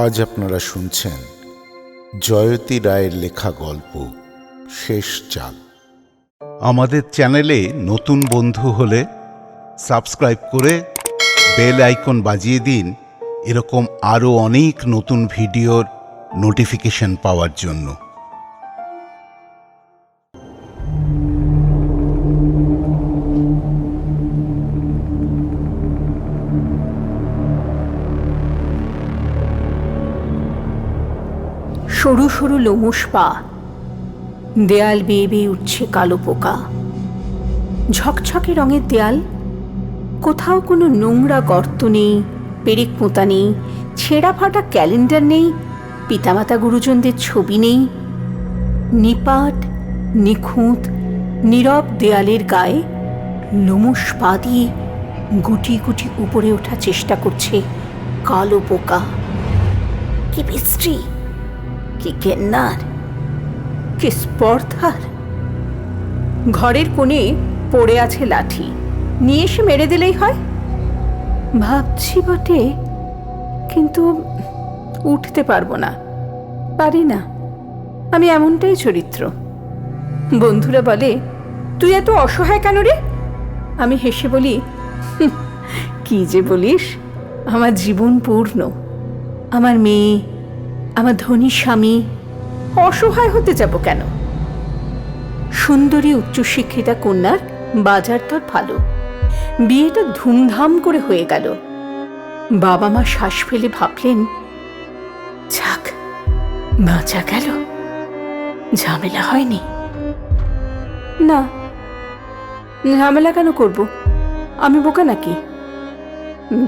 আজ আপনারা শুনছেন জয়তী রায়ের লেখা গল্প, শেষ চাল। আমাদের চ্যানেলে নতুন বন্ধু হলে সাবস্ক্রাইব করে বেল আইকন বাজিয়ে দিন। এরকম আরও অনেক নতুন ভিডিওর নোটিফিকেশন পাওয়ার জন্য। সরু সরু লোমস পা। দেয়াল বেয়ে বেয়ে উঠছে কালো পোকা। ঝকঝকে রঙের দেয়াল। কোথাও কোনো নোংরা গর্ত নেই, পেরেক পোঁতা নেই, ছেঁড়া ফাটা ক্যালেন্ডার নেই, পিতামাতা গুরুজনদের ছবি নেই। নিপাট, নিখুঁত, নীরব দেয়ালের গায়ে লোমস পা দিয়ে গুটি গুটি উপরে ওঠার চেষ্টা করছে কালো পোকা। কি বিশ্রী! কি কেন্নার কি স্পর্ধার? ঘরের কোণে পড়ে আছে লাঠি। নিয়ে এসে মেরে দিলেই হয়? ভাবছি বটে কিন্তু উঠতে পারব না। পারি না। আমি এমনটাই চরিত্র। বন্ধুরা বলে তুই এত অসহায় কেন রে? আমি হেসে বলি "হুঁ, কি যে বলিস আমার জীবন পূর্ণ। আমার মেয়ে আমার ধনী স্বামী অসহায় হতে যাব কেন? সুন্দরী উচ্চশিক্ষিতা কন্যার বাজার তোর ভালো। বিয়েটা ধুমধাম করে হয়ে গেল। বাবা মা শ্বাস ফেলে ভাবলেন, যাক, বাঁচা গেল। ঝামেলা হয়নি। না, ঝামেলা কেন করব? আমি বোকা নাকি?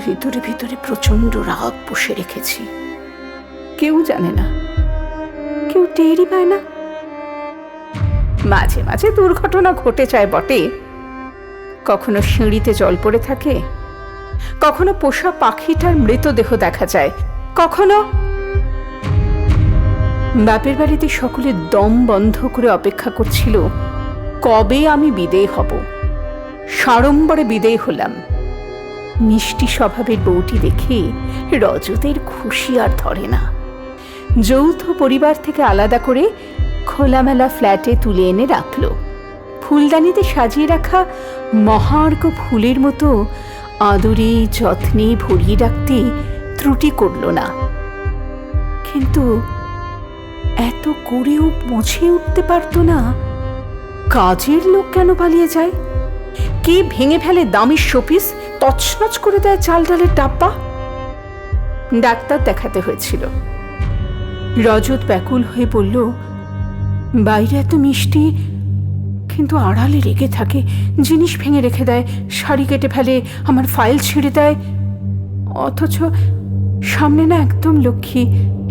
ভিতরে ভিতরে প্রচণ্ড রাগ বসে রেখেছি। কেউ জানে না। কেউ টেরই পায় না। মাঝে মাঝে দুর্ঘটনা ঘটে যায় বটে। কখনো সিঁড়িতে জল পড়ে থাকে, কখনো পোষা পাখিটার মৃতদেহ দেখা যায়, কখনো বাপের বাড়িতে সকলে দম বন্ধ করে অপেক্ষা করছিল, কবে আমি বিদেয় হব? সাড়ম্বরে বিদেয় হলাম। মিষ্টি স্বভাবের বউটি দেখে রজতের খুশি আর ধরে না। যৌথ পরিবার থেকে আলাদা করে খোলামেলা ফ্ল্যাটে তুলে এনে রাখল। ফুলদানিতে সাজিয়ে রাখা মহার্ঘ ফুলের মতো আদরে যত্নে ভরিয়ে রাখতে ত্রুটি করল না। কিন্তু এত করেও মুছে উঠতে পারতো না। কাজের লোক কেন পালিয়ে যায়? কে ভেঙে ফেলে দামি শোপিস, তছনছ করে দেয় চাল ডালের ডাব্বা? ডাক্তার দেখাতে হয়েছিল। রজত ব্যাকুল হয়ে বলল, বাইরে এত মিষ্টি, কিন্তু আড়ালে রেগে থাকে, জিনিস ভেঙে রেখে দেয়, শাড়ি কেটে ফেলে, আমার ফাইল ছিঁড়ে দেয়। অথচ সামনে না একদম লক্ষ্মী,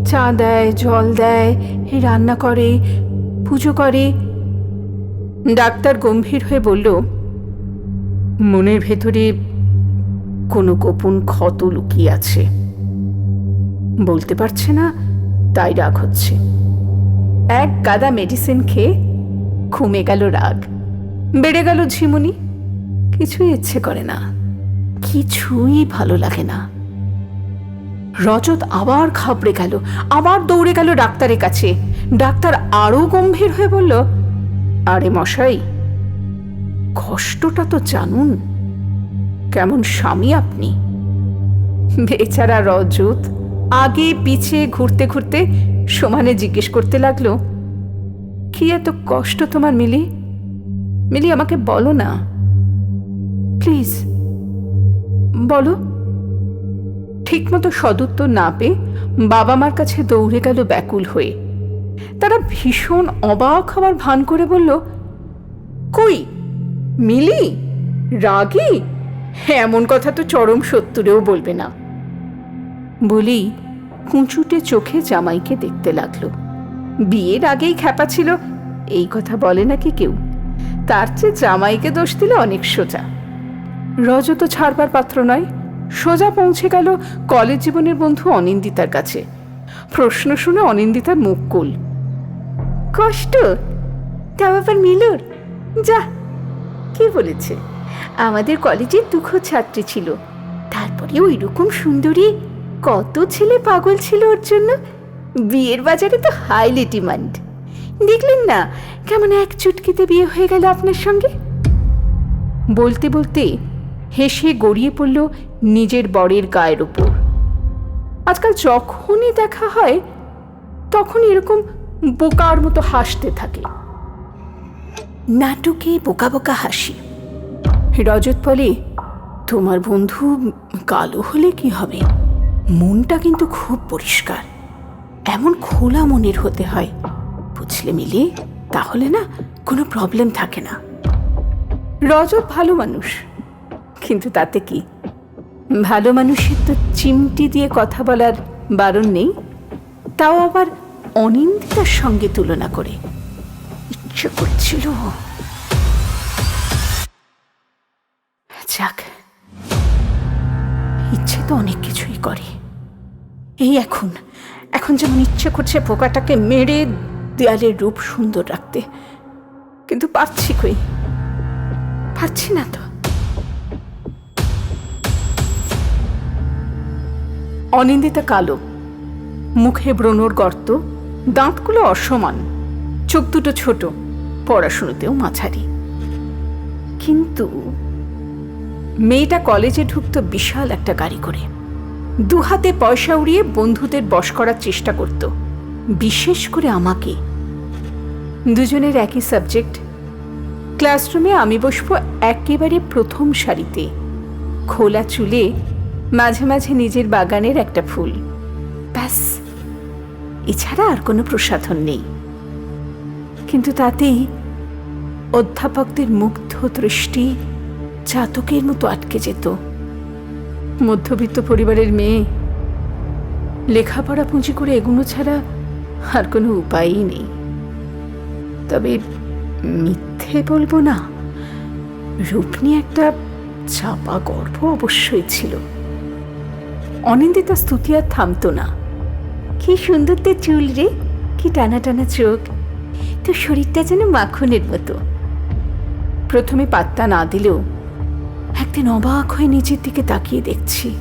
চা দেয়, জল দেয়, রান্না করে, পুজো করে। ডাক্তার গম্ভীর হয়ে বলল, মনের ভেতরে কোনো গোপন ক্ষত লুকিয়ে আছে। বলতে পারছে না। তাই রাগ হচ্ছে। এক গাদা মেডিসিন খেয়ে ঘুমে গেল রাগ। বেড়ে গেল ঝিমুনি। কিছুই ইচ্ছে করে না। কিছুই ভালো লাগে না। রজত আবার ঘাবড়ে গেল, আবার দৌড়ে গেল ডাক্তারের কাছে। ডাক্তার আরও গম্ভীর হয়ে বলল, আরে মশাই, কষ্টটা তো জানুন। কেমন স্বামী আপনি? বেচারা রজত আগে পিছে ঘুরতে ঘুরতে সমানে জিজ্ঞেস করতে লাগল, কি এত কষ্ট তোমার, মিলি? মিলি, আমাকে বলো না। প্লিজ, বলো। ঠিকমতো সদুত্তর না পেয়ে বাবা মার কাছে দৌড়ে গেল ব্যাকুল হয়ে। তারা ভীষণ অবাক হওয়ার ভান করে বলল, কই, মিলি? রাগী? এমন কথা তো চরম সত্তরেও বলবে না। বলেই কুঁচুটে চোখে জামাইকে দেখতে লাগল। বিয়ের আগেই খ্যাপা ছিল, এই কথা বলে নাকি কেউ? তার চেয়ে জামাইকে দোষ দিলে অনেক সোজা। রজ তো ছাড়বার পাত্র নয়, সোজা পৌঁছে গেল কলেজ জীবনের বন্ধু অনিন্দিতার কাছে। প্রশ্ন শুনে অনিন্দিতার মুখ কুল। কষ্ট? তা ব্যাপার মিলুর? যা, কে বলেছে? আমাদের কলেজে দুঃখ ছাত্রী ছিল তারপরে ওই রকম সুন্দরী কত ছেলে পাগল ছিল ওর জন্য? বিয়ের বাজারে তো হাইলি ডিমান্ড দেখলেন না কেমন এক চুটকিতে বিয়ে হয়ে গেল আপনার সঙ্গে? বলতে বলতে হেসে গড়িয়ে পড়ল নিজের বরের গায়ের ওপর আজকাল যখনই দেখা হয়, তখন এরকম বোকার মতো হাসতে থাকে। নাটকে বোকা বোকা হাসি। রজত বলে, তোমার বন্ধু কালো হলে কি হবে? মনটা কিন্তু খুব পরিষ্কার। এমন খোলা মনের হতে হয়। বুঝলে মিলে? তাহলে না কোনো প্রবলেম থাকে না। রজত ভালো মানুষ। কিন্তু তাতে কি? ভালো মানুষের তো চিমটি দিয়ে কথা বলার বারণ নেই। তাও আবার অনিন্দিতার সঙ্গে তুলনা করে। ইচ্ছে করছিল। যাক, ইচ্ছে তো অনেক কিছুই করে। এই এখন এখন যেমন ইচ্ছে করছে পোকাটাকে মেরে দেয়ালের রূপ সুন্দর রাখতে। কিন্তু পারছি কই? পারছি না তো। অনিন্দিতা কালো, মুখে ব্রণর গর্ত, দাঁতগুলো অসমান, চোখ দুটো ছোট, পড়াশুনোতেও মাঝারি। কিন্তু মেয়েটা কলেজে ঢুকতো বিশাল একটা গাড়ি করে। দু হাতে পয়সা উড়িয়ে বন্ধুদের বশ করার চেষ্টা করত, বিশেষ করে আমাকে। দুজনের একই সাবজেক্ট। ক্লাসরুমে আমি বসবো একেবারে প্রথম সারিতে, খোলা চুলে, মাঝে মাঝে নিজের বাগানের একটা ফুল। ব্যাস, এছাড়া আর কোনো প্রসাধন নেই। কিন্তু তাতেই অধ্যাপকদের মুগ্ধ দৃষ্টি চাতকের মতো আটকে যেত। মধ্যবিত্ত পরিবারের মেয়ে। লেখাপড়া পুঁজি করে এগুনো ছাড়া আর কোনো উপায়ই নেই। তবে মিথ্যে বলব না রূপ একটা চাপা গর্ব অবশ্যই ছিল। অনিন্দিতা স্তুতি আর থামতো না। কি সুন্দর তোর চুল রে, কি টানা টানা চোখ। তোর শরীরটা যেন মাখনের মতো। প্রথমে পাত্তা না দিলেও একদিন অবাক হয়ে নিচের দিকে তাকিয়ে দেখছি।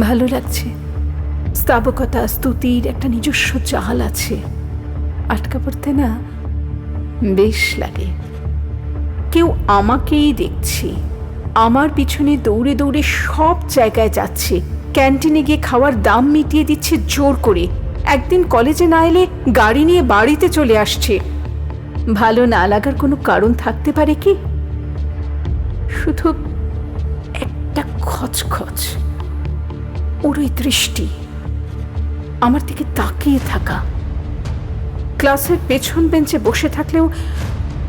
ভালো লাগছে। স্থাবকতা স্তুতির একটা নিজস্ব চাল আছে। আটকা পড়তে না বেশ লাগে। কেউ আমাকেই দেখছি। আমার পিছনে দৌড়ে দৌড়ে সব জায়গায় যাচ্ছে। ক্যান্টিনে গিয়ে খাওয়ার দাম মিটিয়ে দিচ্ছে জোর করে। একদিন কলেজে না এলে গাড়ি নিয়ে বাড়িতে চলে আসছে। ভালো না লাগার কোনো কারণ থাকতে পারে কি? শুধু একটা খচখচ। ওর ওই দৃষ্টি আমার দিকে তাকিয়ে থাকা। ক্লাসের পেছন বেঞ্চে বসে থাকলেও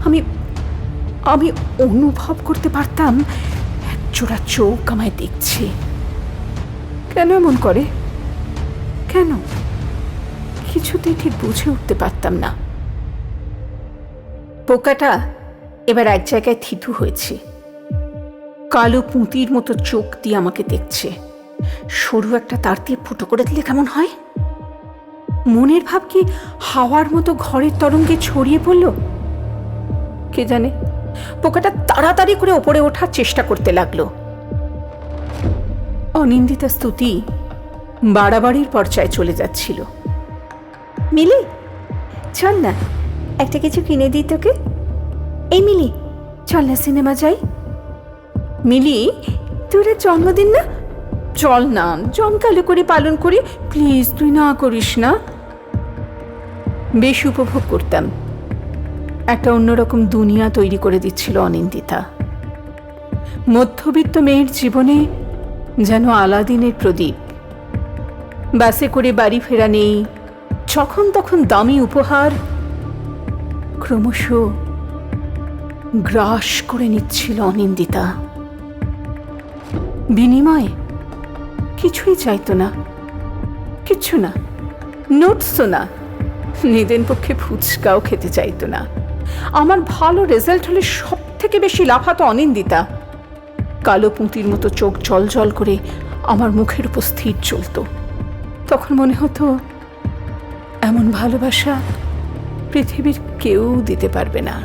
আমি আমি অনুভব করতে পারতাম, এক একজোড়া চোখ আমায় দেখছে। কেন এমন করে? কেন? কিছুতেই ঠিক বুঝে উঠতে পারতাম না। পোকাটা এবার এক জায়গায় থিতু হয়েছে। কালো পুঁতির মতো চোখ দিয়ে আমাকে দেখছে। সরু একটা তার দিয়ে ফুটো করে দিলে কেমন হয়? মনের ভাব কি হাওয়ার মতো ঘরের তরঙ্গে ছড়িয়ে পড়ল? কে জানে? পোকাটা তাড়াতাড়ি করে ওপরে ওঠার চেষ্টা করতে লাগল। অনিন্দিতা স্তুতি বাড়াবাড়ির পর্যায়ে চলে যাচ্ছিল। মিলি, চল না, একটা কিছু কিনে দিই তোকে। এই মিলি, চল না সিনেমা যাই। মিলি তোর জন্মদিন না? চল না, জমকালো করে পালন করি। প্লিজ, তুই না করিস না। বেশ উপভোগ করতাম। একটা অন্যরকম দুনিয়া তৈরি করে দিচ্ছিল অনিন্দিতা। মধ্যবিত্ত মেয়ের জীবনে যেন আলাদিনের প্রদীপ। বাসে করে বাড়ি ফেরা নেই, যখন তখন দামি উপহার ক্রমশ গ্রাস করে নিচ্ছিল অনিন্দিতা। বিনিময়ে? কিছুই চাইতো না। কিচ্ছু না। নোটসও না। নিদেন পক্ষে ফুচকাও খেতে চাইতো না। আমার ভালো রেজাল্ট হলে সব থেকে বেশি লাফাতো অনিন্দিতা। কালো পুঁতির মতো চোখ জল জল করে আমার মুখের উপর স্থির চলতো। তখন মনে হতো, এমন ভালোবাসা পৃথিবীর কেউ দিতে পারবে না।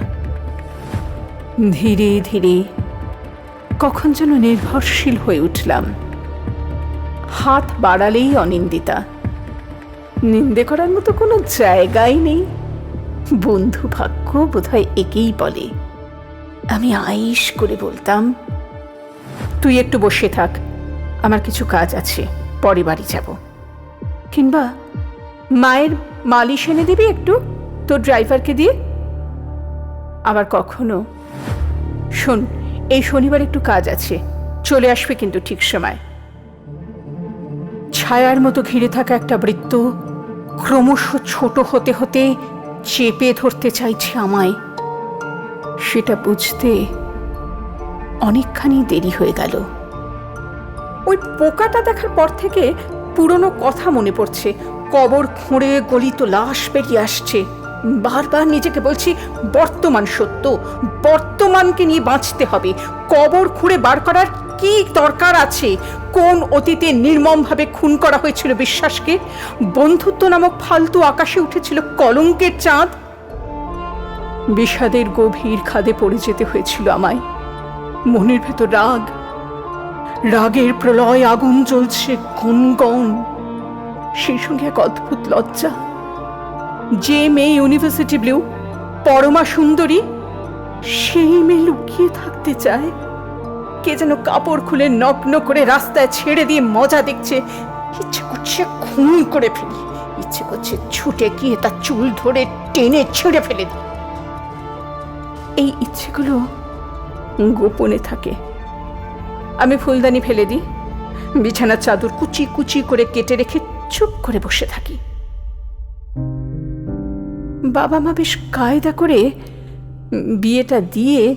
ধীরে ধীরে কখন যেন নির্ভরশীল হয়ে উঠলাম। হাত বাড়ালেই অনিন্দিতা। নিন্দে করার মতো কোনো জায়গাই নেই। বন্ধু ভাগ্য বোধহয় একেই বলে। আমি আইস করে বলতাম, তুই একটু বসে থাক, আমার কিছু কাজ আছে, পরে বাড়ি যাব। কিংবা, মায়ের মালিশ এনে দিবি একটু, তোর ড্রাইভারকে দিয়ে? আবার কখনো, শোন এই শনিবার একটু কাজ আছে। চলে আসবে কিন্তু ঠিক সময়। ছায়ার মতো ঘিরে থাকা একটা বৃত্ত ক্রমশ ছোট হতে হতে চেপে ধরতে চাইছে আমায়। সেটা বুঝতে অনেকখানি দেরি হয়ে গেল। ওই পোকাটা দেখার পর থেকে পুরনো কথা মনে পড়ছে। কবর খুঁড়ে গলিত লাশ বেরিয়ে আসছে। বারবার নিজেকে বলছি, বর্তমান সত্য, বর্তমানকে নিয়ে বাঁচতে হবে। কবর খুঁড়ে বার করার কি দরকার আছে? কোন অতীতে নির্মমভাবে খুন করা হয়েছিল বিশ্বাসকে? বন্ধুত্ব নামক ফালতু আকাশে উঠেছিল কলঙ্কের চাঁদ? বিষাদের গভীর খাদে পড়ে যেতে হয়েছিল আমায়। মনের ভেতর রাগ। রাগের প্রলয় আগুন জ্বলছে গুনগন সেই সঙ্গে এক অদ্ভুত লজ্জা। যে মেয়ে ইউনিভার্সিটি ব্লু পরমা সুন্দরী, সেই মেয়ে লুকিয়ে থাকতে চায়। কে যেন কাপড় খুলে নগ্ন করে রাস্তায় ছেড়ে দিয়ে মজা দেখছে। ইচ্ছে করছে খুন করে ফেলি। ইচ্ছে করছে ছুটে গিয়ে তার চুল ধরে টেনে ছিঁড়ে ফেলে দিই। এই ইচ্ছেগুলো গোপনে থাকে। আমি ফুলদানি ফেলে দিই। বিছানার চাদর কুচি কুচি করে কেটে রেখে চুপ করে বসে থাকি। বাবা মা বেশ কায়দা করে বিয়েটা দিয়ে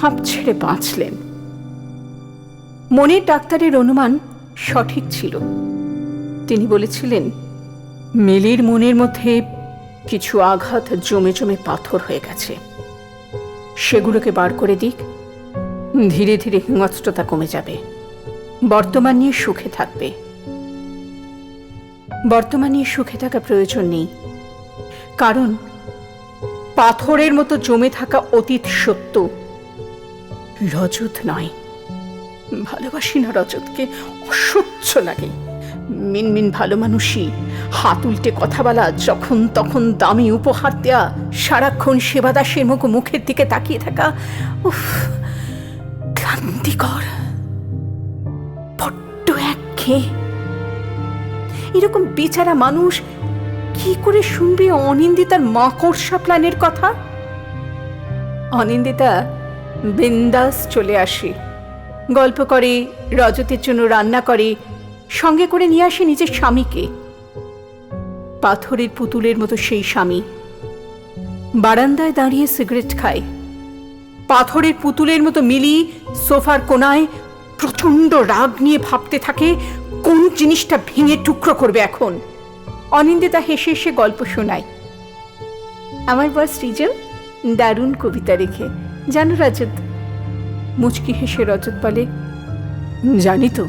হাঁপ ছেড়ে বাঁচলেন। মনের ডাক্তারের অনুমান সঠিক ছিল। তিনি বলেছিলেন, মেলির মনের মধ্যে কিছু আঘাত জমে জমে পাথর হয়ে গেছে। সেগুলোকে বার করে দিক, ধীরে ধীরে হিংস্রতা কমে যাবে। বর্তমান নিয়ে সুখে থাকবে। বর্তমান নিয়ে সুখে থাকা প্রয়োজন নেই। কারণ পাথরের মতো জমে থাকা অতীত সত্য রজত নয়। ভালোবাসি না রজতকে, অসহ্য লাগে। মিনমিন ভালো মানুষই, হাত উল্টে কথা বলা, যখন তখন দামি উপহার দেয়া, সারাক্ষণ সেবাদাসের মতো মুখের দিকে তাকিয়ে থাকা, উফ, ক্লান্তিকর, বড্ড একঘেয়ে। এরকম বেচারা মানুষ কি করে শুনবে অনিন্দিতার মাকড়সা প্ল্যানের কথা? অনিন্দিতা বিন্দাস চলে আসে। গল্প করে, রজতের জন্য রান্না করে, সঙ্গে করে নিয়ে আসে নিজের স্বামীকে। পাথরের পুতুলের মতো সেই স্বামী। বারান্দায় দাঁড়িয়ে সিগারেট খায়। পাথরের পুতুলের মতো মিলি সোফার কোনায় প্রচণ্ড রাগ নিয়ে ভাবতে থাকে, কোন জিনিসটা ভেঙে টুকরো করবে এখন? অনিন্দিতা হেসে হেসে গল্প শোনায়। আমার বস সৃজন দারুণ কবিতা রেখে জানো রজত মুচকি হেসে রজত বলে, জানি তো।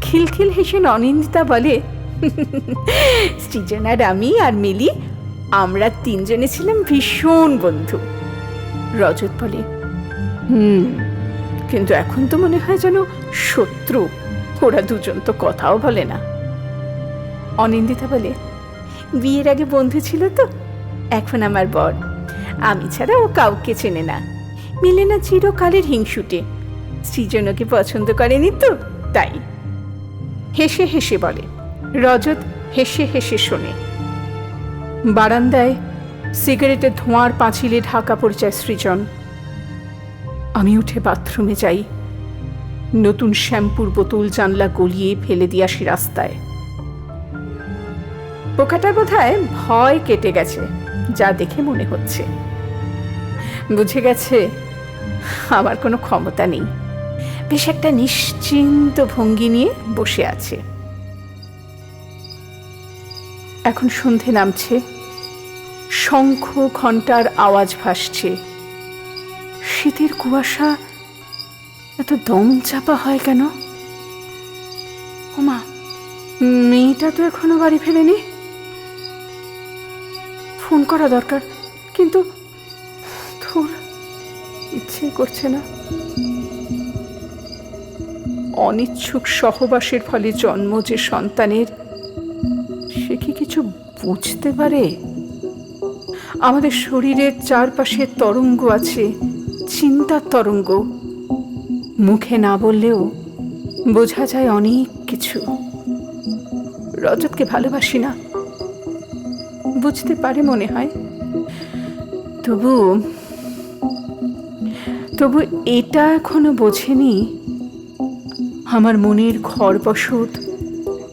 খিলখিল হেসে অনিন্দিতা বলে, সৃজন আর আমি আর মিলি, আমরা তিনজনে ছিলাম ভীষণ বন্ধু। রজত বলে, হুম, কিন্তু এখন তো মনে হয় যেন শত্রু। ওরা দুজন তো কথাও বলে না। অনিন্দিতা বলে বিয়ের আগে বন্ধু ছিল তো, এখন আমার বর। আমি ছাড়া ও কাউকে চেনে না। মিলে না চিরকালের হিংসুটে। সৃজন ওকে পছন্দ করেনি তো, তাই। হেসে হেসে বলে, রজত হেসে হেসে শোনে। বারান্দায় সিগারেটের ধোঁয়ার পাঁচিলে ঢাকা পড়ে যায় সৃজন। আমি উঠে বাথরুমে যাই। নতুন শ্যাম্পুর বোতল জানলা গলিয়ে ফেলে দিয়ে আসি রাস্তায়। পোকাটার বোধহয় ভয় কেটে গেছে, যা দেখে মনে হচ্ছে। বুঝে গেছে, আমার কোনো ক্ষমতা নেই। বেশ একটা নিশ্চিন্ত ভঙ্গি নিয়ে বসে আছে। এখন সন্ধে নামছে। শঙ্খ ঘণ্টার আওয়াজ ভাসছে। শীতের কুয়াশা এত দম চাপা হয় কেন? ওমা, মেয়েটা তো এখনও বাড়ি ফেরেনি। ফোন করা দরকার, কিন্তু ধুর ইচ্ছে করছে না। অনিচ্ছুক সহবাসের ফলে জন্ম যে সন্তানের, সে কি কিছু বুঝতে পারে? আমাদের শরীরের চারপাশে তরঙ্গ আছে, চিন্তার তরঙ্গ। মুখে না বললেও বোঝা যায় অনেক কিছু। রজতকে ভালোবাসি না। বুঝতে পারে মনে হয়। তবু তবু এটা এখনও বোঝেনি। আমার মনের ঘর বসত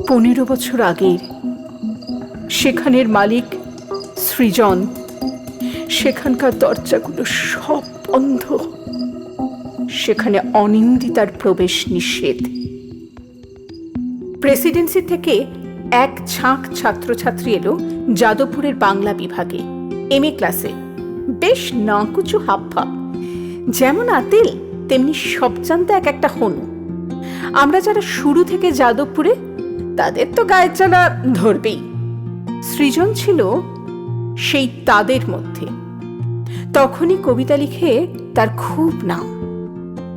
পনেরো বছর আগের। সেখানের মালিক সৃজন। সেখানকার দরজাগুলো সব বন্ধ। সেখানে অনিন্দিতার প্রবেশ নিষেধ। প্রেসিডেন্সি থেকে এক ছাঁক ছাত্রছাত্রী এলো যাদবপুরের বাংলা বিভাগে এম এ। ক্লাসে বেশ নাকুচু হাবভাব। যেমন আতিল, তেমনি সব জানতে এক একটা হনু। আমরা যারা শুরু থেকে যাদবপুরে, তাদের তো গায়ের জ্বালা ধরবেই। সৃজন ছিল সেই তাদের মধ্যে। তখনই কবিতা লিখে তার খুব নাম।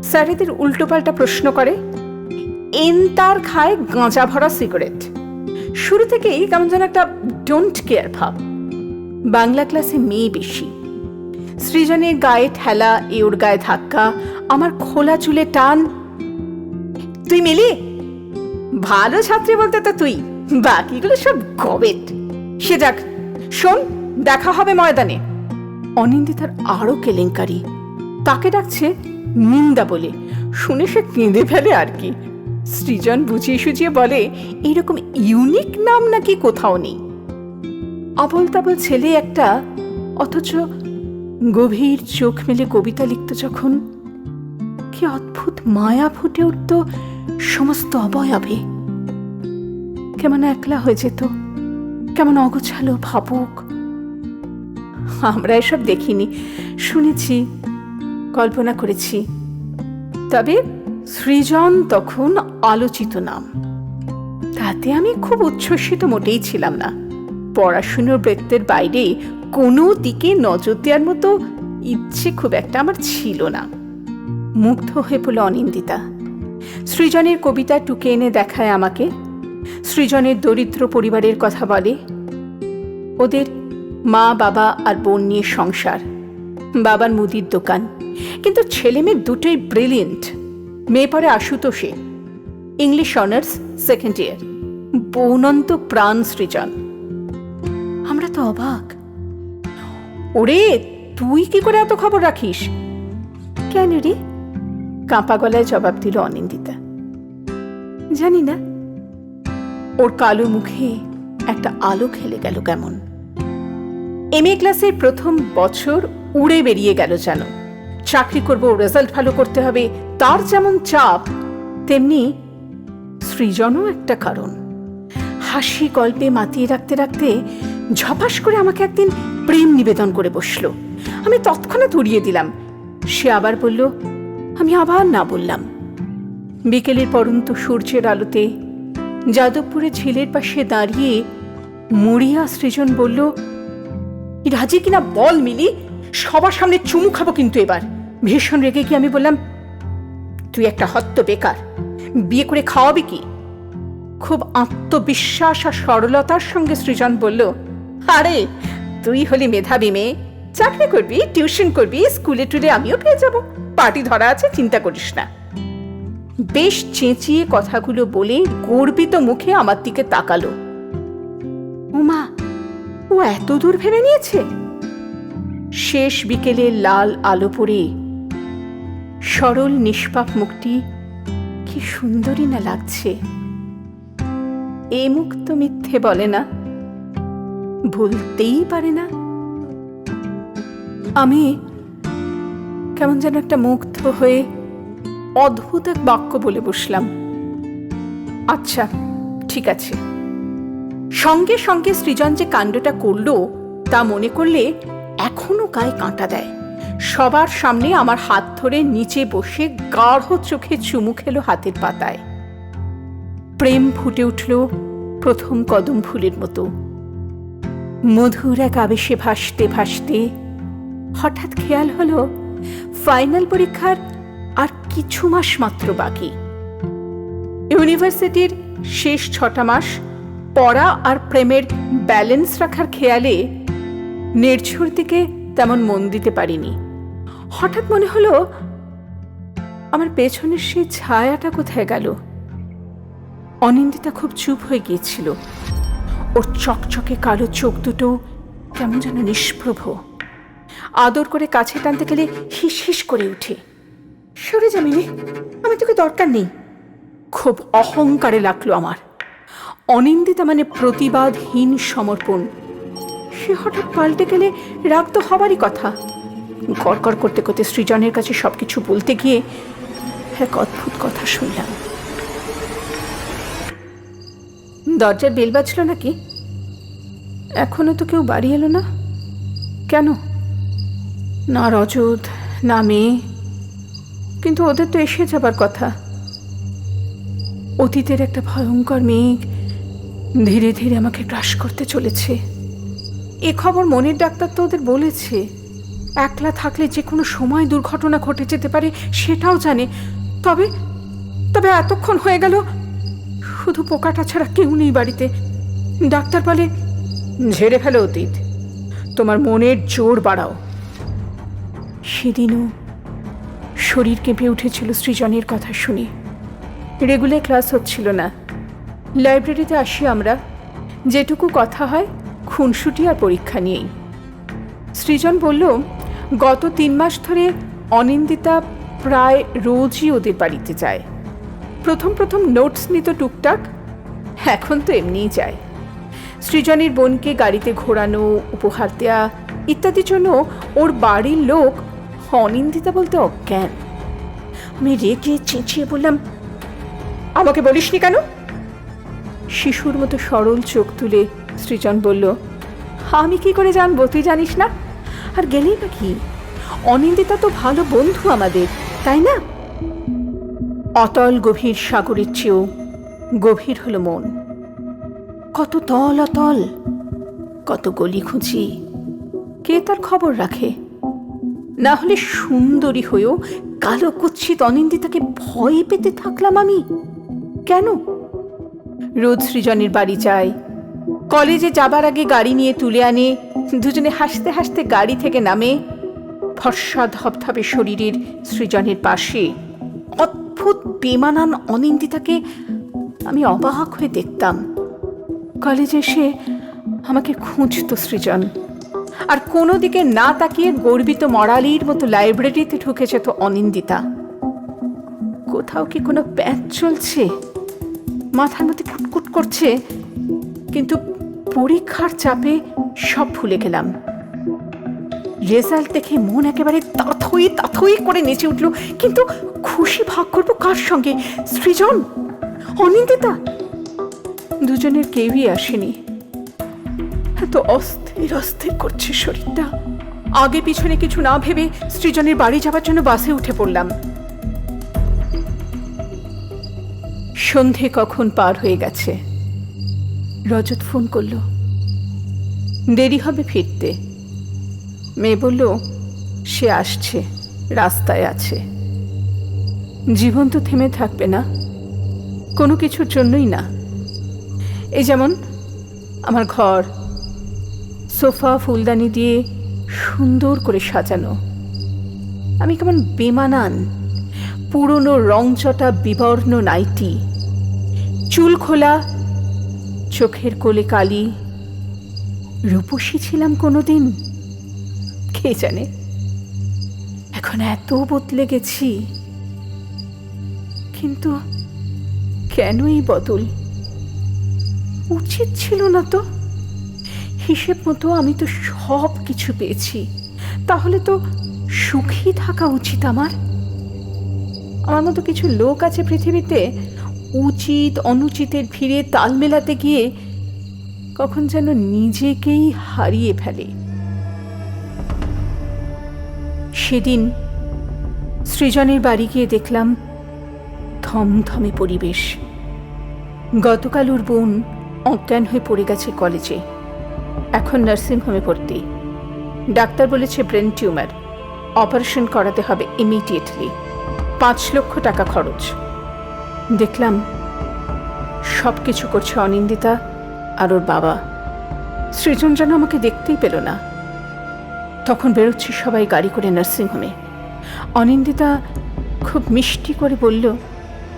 স্যারেদের উল্টোপাল্টা প্রশ্ন করে, এন তার খায় গাঁজা ভরা সিগারেট। শুরু থেকেই কেমন যেন একটা ডোন্ট কেয়ার ভাব। বাংলা ক্লাসে মেয়ে বেশি। সৃজনের গায়ে ঠেলা এ ওর গায়ে ধাক্কা, আমার খোলা চুলে টান। তুই মিলি? ভালো ছাত্রী বলতে তো তুই। বাকিগুলো সব গবেট। সে যাক, শোন, দেখা হবে ময়দানে। অনিন্দিতার আরও কেলেঙ্কারি। তাকে ডাকছে নিন্দা বলে। শুনে সে কেঁদে ফেলে আর কি। সৃজন বুঝিয়ে সুঝিয়ে বলে, এরকম ইউনিক নাম নাকি কোথাও নেই? আবল তাবল ছেলে একটা, অথচ গভীর চোখ মেলে কবিতা লিখত যখন। কি অদ্ভুত মায়া ফুটে উঠত সমস্ত অবয়বে। কেমন একলা হয়ে যেত, কেমন অগোছালো ভাবুক। আমরা এসব দেখিনি, শুনেছি, কল্পনা করেছি। তবে সৃজন তখন আলোচিত নাম। তাতে আমি খুব উচ্ছ্বসিত মোটেই ছিলাম না। পড়াশুনোর বৃত্তের বাইরে কোনো দিকে নজর দেওয়ার মতো ইচ্ছে খুব একটা আমার ছিল না। মুগ্ধ হয়ে পড়ল অনিন্দিতা। সৃজনের কবিতা টুকে এনে দেখায় আমাকে। সৃজনের দরিদ্র পরিবারের কথা বলে। ওদের মা, বাবা আর বোন নিয়ে সংসার। বাবার মুদির দোকান। কিন্তু ছেলে মেয়ে দুটোই ব্রিলিয়েন্ট মেয়ে পড়ে আশুতোষে। ইংলিশ অনার্স সেকেন্ড ইয়ার বৌনন্ত প্রাণ সৃজন। আমরা তো অবাক। ওরে, তুই কি করে এত খবর রাখিস? কেন রে? কাঁপা গলায় জবাব দিল অনিন্দিতা। জানি না। ওর কালো মুখে একটা আলো খেলে গেল কেমন। এম এ ক্লাসের প্রথম বছর উড়ে বেরিয়ে গেল যেন। চাকরি করব রেজাল্ট ভালো করতে হবে, তার যেমন চাপ, তেমনি সৃজনও একটা কারণ। হাসি গল্পে মাতিয়ে রাখতে রাখতে ঝপাস করে আমাকে একদিন প্রেম নিবেদন করে বসল। আমি তৎক্ষণাৎ উড়িয়ে দিলাম। সে আবার বলল, আমি আবার না বললাম। বিকেলের পরন্ত সূর্যের আলোতে যাদবপুরে ঝিলের পাশে দাঁড়িয়ে মরিয়া সৃজন বলল, রাজি কিনা বল মিলি? সবার সামনে চুমু খাব কিন্তু এবার। ভীষণ রেগে গিয়ে আমি বললাম, তুই একটা হত্য বেকার, বিয়ে করে খাওয়াবি কি? খুব আত্মবিশ্বাস আর সরলতার সঙ্গে সৃজন বলল, আরে, তুই হলি মেধাবী মেয়ে, চাকরি করবি, টিউশন করবি, স্কুলে টুলে আমিও পেয়ে যাব, পার্টি ধরা আছে, চিন্তা করিস না। বেশ চেঁচিয়ে কথাগুলো বলে গর্বিত মুখে আমার দিকে তাকালো। উমা, ও এত দূর ভেবে নিয়েছে? শেষ বিকেলে লাল আলো পড়ে সরল নিষ্পাপ মুখটি কি সুন্দরী না লাগছে। এ মুখ তো মিথ্যে বলে না ভুলতেই পারে না। আমি কেমন যেন একটা মুগ্ধ হয়ে অদ্ভুত এক বাক্য বলে বসলাম। আচ্ছা ঠিক আছে। সঙ্গে সঙ্গে সৃজন যে কাণ্ডটা করল, তা মনে করলে এখনও গায়ে কাঁটা দেয়। সবার সামনে আমার হাত ধরে নিচে বসে গাঢ় চোখে চুমু খেলো হাতের পাতায়। প্রেম ফুটে উঠল প্রথম কদম ফুলের মতো। মধুর এক আবেশে ভাসতে ভাসতে হঠাৎ খেয়াল হলো ফাইনাল পরীক্ষার আর কিছু মাস মাত্র বাকি। ইউনিভার্সিটির শেষ ছটা মাস পড়া আর প্রেমের ব্যালেন্স রাখার খেয়ালে নির্ঝুর দিকে তেমন মন দিতে পারিনি। হঠাৎ মনে হলো আমার পেছনের সেই ছায়াটা কোথায় গেল। অনিন্দিতা খুব চুপ হয়ে গিয়েছিল। ওর চকচকে কালো চোখ দুটো কেমন যেন নিষ্প্রভ। আদর করে কাছে টানতে গেলে হিস হিস করে উঠে। সরে যামিনি আমি তোকে দরকার নেই। খুব অহংকারে লাগল আমার। অনিন্দিতা মানে প্রতিবাদহীন সমর্পণ। সে হঠাৎ পাল্টে গেলে রাগ তো হবারই কথা। গড়গড় করতে করতে সৃজনের কাছে সবকিছু বলতে গিয়ে এক অদ্ভুত কথা শুনলাম। দরজার বেল বাজলো নাকি? এখনও তো কেউ বাড়ি এলো না? কেন? না রজত, না মেয়ে। কিন্তু ওদের তো এসে যাবার কথা। অতীতের একটা ভয়ঙ্কর মেঘ ধীরে ধীরে আমাকে গ্রাস করতে চলেছে। এ খবর মনের ডাক্তার তো ওদের বলেছে। একলা থাকলে যে কোনো সময় দুর্ঘটনা ঘটে যেতে পারে, সেটাও জানে। তবে তবে এতক্ষণ হয়ে গেল, শুধু পোকাটা ছাড়া কেউ নেই বাড়িতে। ডাক্তার বলে, ঝেড়ে ফেলো অতীত, তোমার মনের জোর বাড়াও। সেদিনও শরীর কেঁপে উঠেছিল সৃজনের কথা শুনে। রেগুলার ক্লাস হচ্ছিল না। লাইব্রেরিতে আসি আমরা। যেটুকু কথা হয়, খুনসুটি আর পরীক্ষা নিয়েই। সৃজন বলল গত তিন মাস ধরে অনিন্দিতা প্রায় রোজই ওদের বাড়িতে যায়। প্রথম প্রথম নোটস নিত টুকটাক, এখন তো এমনিই যায়। সৃজনের বোনকে গাড়িতে ঘোরানো, উপহার দেয়া ইত্যাদির জন্য ওর বাড়ির লোক অনিন্দিতা বলতে অজ্ঞান। আমি রেগে চেঁচিয়ে বললাম, আমাকে বলিসনি কেন? শিশুর মতো সরল চোখ তুলে সৃজন বলল, আমি কি করে জানব? তুই জানিস না? আর গেলেই বা কি? অনিন্দিতা তো ভালো বন্ধু আমাদের, তাই না? অতল গভীর সাগরের চেয়েও গভীর হলো মন। কত তল অতল, কত গলি খুঁজি, কে তার খবর রাখে? না হলে সুন্দরী হয়েও কালো কুচ্ছিত অনিন্দিতাকে ভয় পেতে থাকলাম আমি। কেন? রোজ সৃজনের বাড়ি যায় কলেজে যাবার আগে গাড়ি নিয়ে তুলে আনে। দুজনে হাসতে হাসতে গাড়ি থেকে নামে। ফর্সা ধপধপে শরীরের সৃজনের পাশে। অদ্ভুত, বেমানান, অনিন্দিতাকে আমি অবাক হয়ে দেখতাম। কলেজে এসে আমাকে খুঁজত সৃজন। আর কোনো দিকে না তাকিয়ে গর্বিত মরালির মতো লাইব্রেরিতে ঢুকে যেত অনিন্দিতা। কোথাও কি কোনো প্যাচ চলছে? মাথার মধ্যে কুটকুট করছে। কিন্তু পরীক্ষার চাপে সব ভুলে গেলাম। রেজাল্ট দেখে মন একেবারে তাথই তাথই করে নেচে উঠল। কিন্তু খুশি ভাগ করব কার সঙ্গে? সৃজন? অনিন্দিতা? দুজনের কেউই আসেনি। এত অস্থির অস্থির করছে শরীরটা। আগে পিছনে কিছু না ভেবে সৃজনের বাড়ি যাবার জন্য বাসে উঠে পড়লাম। সন্ধে কখন পার হয়ে গেছে? রজত ফোন করল। দেরি হবে ফিরতে। মেয়ে বলল, সে আসছে, রাস্তায় আছে। জীবন তো থেমে থাকবে না, কোনো কিছুর জন্যই না। এই যেমন আমার ঘর, সোফা, ফুলদানি দিয়ে সুন্দর করে সাজানো। আমি কেমন বেমানান, পুরনো রংচটা বিবর্ণ নাইটি, চুল খোলা চোখের কোলে কালি। রূপসী ছিলাম কোনোদিন। কে জানে? এখন এত বদলে গেছি। কিন্তু কেনই বদল? উচিত ছিল না তো। হিসেব মতো আমি তো সব কিছু পেয়েছি। তাহলে তো সুখী থাকা উচিত আমার? আমার মতো কিছু লোক আছে পৃথিবীতে উচিত, অনুচিতের ভিড়ে তাল মেলাতে গিয়ে কখন যেন নিজেকেই হারিয়ে ফেলে। সেদিন সৃজনের বাড়ি গিয়ে দেখলাম থমথমে পরিবেশ। গতকাল ওর বোন অজ্ঞান হয়ে পড়ে গেছে কলেজে। এখন নার্সিংহোমে ভর্তি। ডাক্তার বলেছে ব্রেন টিউমার। অপারেশন করাতে হবে ইমিডিয়েটলি। পাঁচ লক্ষ টাকা খরচ। দেখলাম সব কিছু করছে অনিন্দিতা আর ওর বাবা। সৃজন যেন আমাকে দেখতেই পেল না। তখন বেরোচ্ছি সবাই গাড়ি করে নার্সিংহোমে। অনিন্দিতা খুব মিষ্টি করে বলল,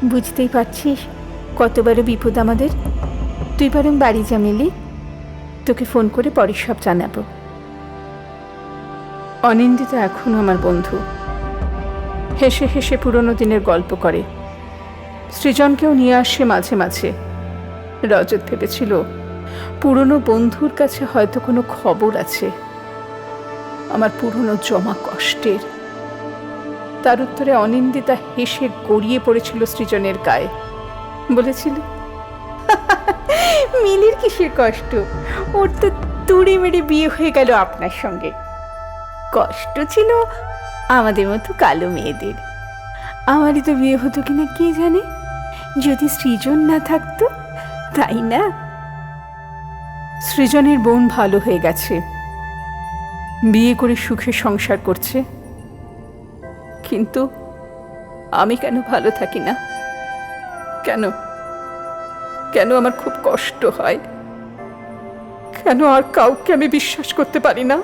বুঝতেই পারছিস কত বড় বিপদ আমাদের? তুই বরং বাড়ি যা মিলি। তোকে ফোন করে পরে সব জানাব। অনিন্দিতা এখনও আমার বন্ধু। হেসে হেসে পুরনো দিনের গল্প করে। সৃজনকেও নিয়ে আসে মাঝে মাঝে। রজত ভেবেছিল, পুরনো বন্ধুর কাছে হয়তো কোনো খবর আছে। আমার পুরনো জমা কষ্টের। তার উত্তরে অনিন্দিতা হেসে গড়িয়ে পড়েছিল সৃজনের গায়ে। বলেছিল মিলির কিসের কষ্ট? ওর তো তুড়ি মেরে বিয়ে হয়ে গেল আপনার সঙ্গে। কষ্ট ছিল আমাদের মতো কালো মেয়েদের। আমারই তো বিয়ে হতো কিনা কে জানে? যদি সৃজন না থাকতো, তাই না? সৃজনের বোন ভালো হয়ে গেছে। বিয়ে করে সুখে সংসার করছে। কিন্তু আমি কেন ভালো থাকি না? কেন? কেন আমার খুব কষ্ট হয়? কেন আর কাউকে আমি বিশ্বাস করতে পারি না?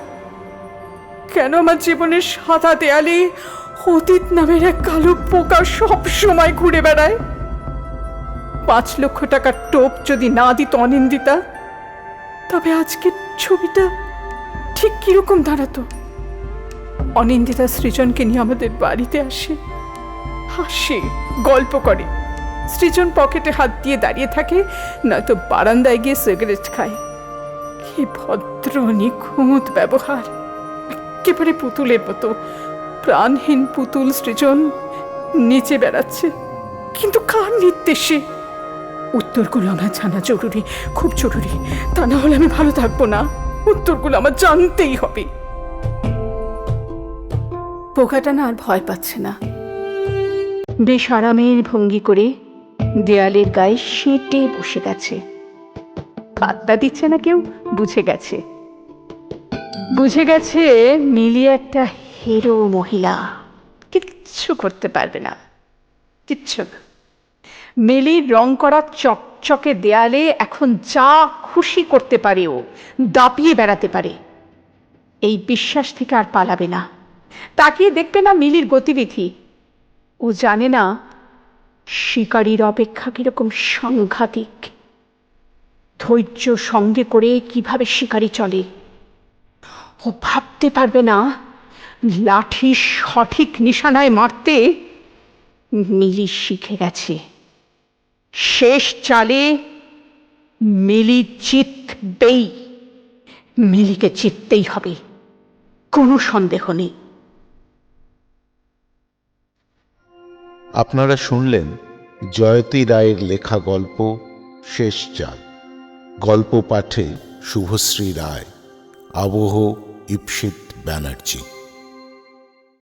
কেন আমার জীবনের সাদা দেয়ালে অতীত নামের এক কালো পোকা সব সময় ঘুরে বেড়ায়? পাঁচ লক্ষ টাকার টোপ যদি না দিত অনিন্দিতা, তবে আজকের ছবিটা ঠিক কীরকম দাঁড়াতো? অনিন্দিতা সৃজনকে নিয়ে আমাদের বাড়িতে আসে, হাসে, গল্প করে। সৃজন পকেটে হাত দিয়ে দাঁড়িয়ে থাকে, নয়তো বারান্দায় গিয়ে সিগারেট খায়। কি ভদ্র, নিখুঁত ব্যবহার। একেবারে পুতুলের মতো। প্রাণহীন পুতুল সৃজন নিচে বেড়াচ্ছে, কিন্তু কার নির্দেশে? উত্তরগুলো আমার জানা জরুরি খুব জরুরি। তা না হলে আমি ভালো থাকব না। উত্তরগুলো আমার জানতেই হবে। পোকাটা না আর ভয় পাচ্ছে না। বেশ আরামের ভঙ্গি করে দেয়ালের গায়ে সেঁটে বসে গেছে। পাত্তা দিচ্ছে না কেউ বুঝে গেছে। বুঝে গেছে মিলিয়ে একটা হিরো মহিলা। কিচ্ছু করতে পারবে না। কিচ্ছু না। মিলির রং করা চকচকে দেয়ালে এখন যা খুশি করতে পারে ও দাপিয়ে বেড়াতে পারে। এই বিশ্বাস থেকে আর পালাবে না। তাকিয়ে দেখবে না মিলির গতিবিধি। ও জানে না শিকারীর অপেক্ষা কীরকম সাংঘাতিক। ধৈর্য সঙ্গে করে কীভাবে শিকারী চলে। ও ভাবতে পারবে না লাঠি সঠিক নিশানায় মারতে মিলি শিখে গেছে। শেষ চালে মিলি জিতবেই। মিলিকে জিততেই হবে, কোনো সন্দেহ নেই। আপনারা শুনলেন জয়তী রায়ের লেখা গল্প শেষ চাল গল্প পাঠে শুভশ্রী রায়। আবহ ইপসিত ব্যানার্জী।